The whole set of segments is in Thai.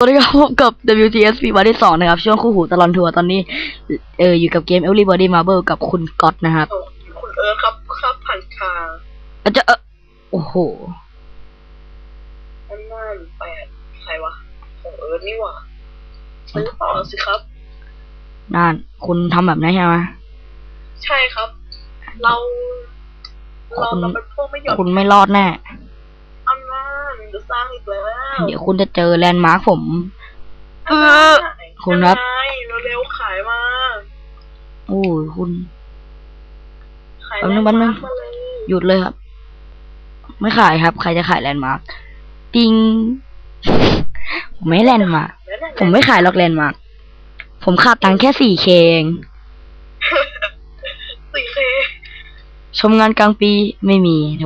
สวัสดีครับพบกับ WTSP วันที่สองนะครับ ช่วงคู่หูตลอนทัวร์ตอนนี้ เอออยู่กับเกม Everybody Marble กับคุณก๊อตนะครับส่งคุณเอิร์ธครับครับผ่านทางอาจจะเออโอ้โหอันนั่นแปดใครวะของเอิร์ธนี่หว่าซื้อต่อสิครับนั่นคุณทำแบบนั้นใช่ไหมใช่ครับ เรา เราคุณเราเป็นพวกไม่ยอมคุณไม่รอดแน่อันนั่น จะสร้างอีกแล้วเดี๋ยวคุณจะเจอแลนด์มาร์คผมอันนั่นคุณครับยังไงเร็วๆขายมาโอ้ยคุณขายแป๊บนึงแป๊บนึงมาเลยหยุดเลยครับ ไม่ขายครับ ใครจะขายแลนด์มาร์คติง ผมไม่ให้แลนด์มาร์คแล้วเนี่ยผมไม่ขายหรอกแลนด์มาร์คผมขาดตังค์แค่สี่เคเองสี่เคชมงานกลางปีไม่มีโถ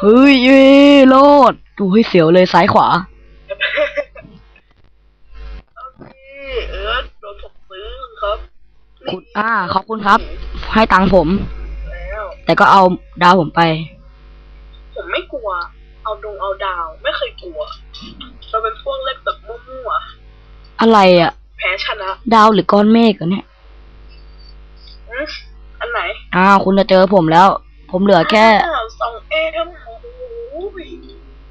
เดี๋ยวเดี๋ยวเฮ้ยเย้โลดดูให้เสียวเลยซ้ายขวา โอเคเอิร์ธโดนผมซื้อครับคุณอ่าขอบคุณครับ ให้ตังค์ผม แล้ว แต่ก็เอาดาวผมไป ผมไม่กลัว เอาดงเอาดาว ไม่เคยกลัว เราเป็นพวกเล่นแบบมั่วอะไรอะๆแพ้ชนะดาวหรือก้อนเมฆอะเนี่ยอืมอันไหนอ้าวคุณจะเจอผมแล้ว ผมเหลือแค่ อ้าวสองเอ็มโอ้โห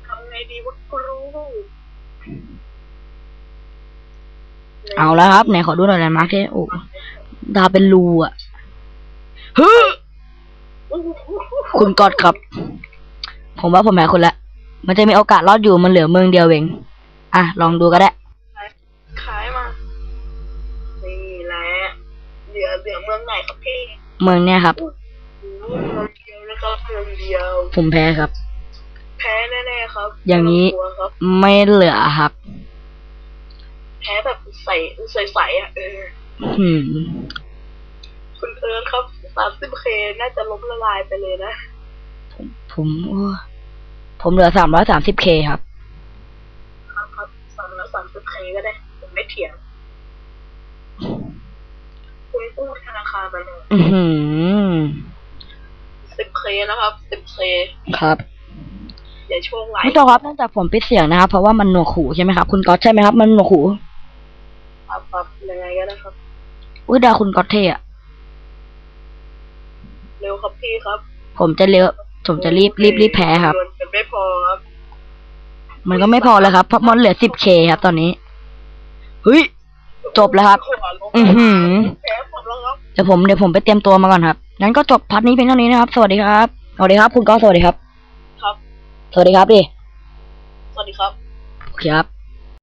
ทำไงดีวะครู เอาแล้วครับไหนขอดูหน่อยแลนด์มาร์คที่โอ้ดาวเป็นรูอะเฮ้ยอู้หูคุณกอดครับ ผมว่าผมแพ้คุณละ มันจะมีโอกาสรอดอยู่มันเหลือเมืองเดียวเอง อะ ลองดูก็ได้ ขายมา นี่แหละ เหลือเหลือเมืองไหนครับพี่ เมืองเนี่ยครับอู้หูเมืองเดียวนะครับเมืองเดียว ผมแพ้ครับ แพ้แน่ๆครับ อย่างนี้ไม่ต้กลัวครับไม่เหลือครับ แพ้แบบใสใสๆอะเออหืมคุณเอิร์ธครับสามสิบเคน่าจะล้มละลายไปเลยนะ ผมโอ้ผมเหลือสามร้อยสามสิบเคครับ ครับครับสามแล้วสามสิบเคก็ได้ ผมไม่เถียงคุณกู้ธนาคารไปเลยอือหือสิบเคนะครับสิบเคครับเดี๋ยวช่วงไหลไม่ต้องครับเนื่องจากผมปิดเสียงนะครับ เพราะว่ามันหนวกหูใช่ไหมครับ คุณก๊อตใช่ไหมครับ มันหนวกหู ครับครับ ยังไงก็ได้ครับ อุ้ยดาวคุณก๊อตเท่อะเร็วครับพี่ครับผมจะเร็วผมจะรีบรีบรีบแพ้ครับเงินจะไม่พอครับ มันก็ไม่พอแล้วครับ เพราะมันเหลือสิบเคครับ ตอนนี้เฮ้ยจบแล้วครับขวาลงอื้อหือแพ้ผมแล้วครับเดี๋ยวผมเดี๋ยวผมไปเตรียมตัวมาก่อนครับงั้นก็จบพาร์ทนี้เพียงเท่านี้นะครับ สวัสดีครับ สวัสดีครับ คุณก๊อตสวัสดีครับ ครับ สวัสดีครับดิ สวัสดีครับโอเคครับ